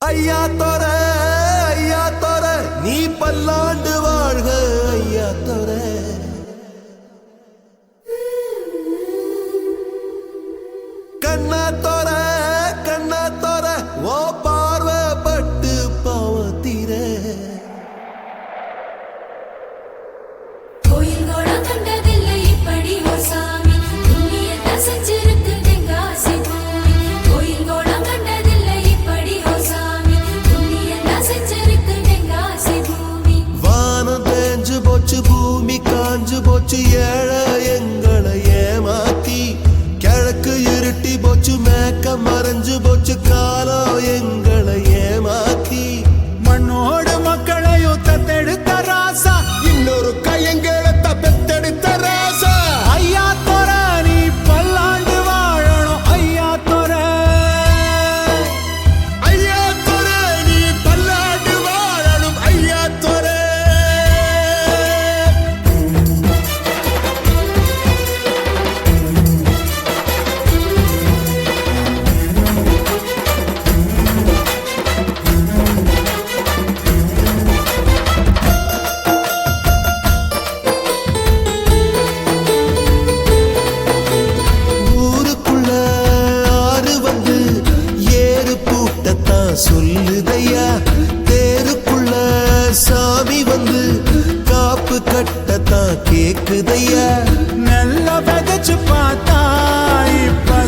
ஐயா தோர ஐயா தோர நீ பல்லாண்டு வாழ்க ஐயா தோர கண்ண போச்சு பூமி காஞ்சு போச்சு ஏழை எங்களை ஏமாத்தி கிழக்கு இருட்டி போச்சு மேக்க மறைஞ்சு போச்சு காலம் எங்களை சொல்லுதையா? தேருக்குள்ள சாமி வந்து காப்பு கட்டத்தான் கேக்குதையா? நல்லா விதைச்சு பார்த்தா இப்ப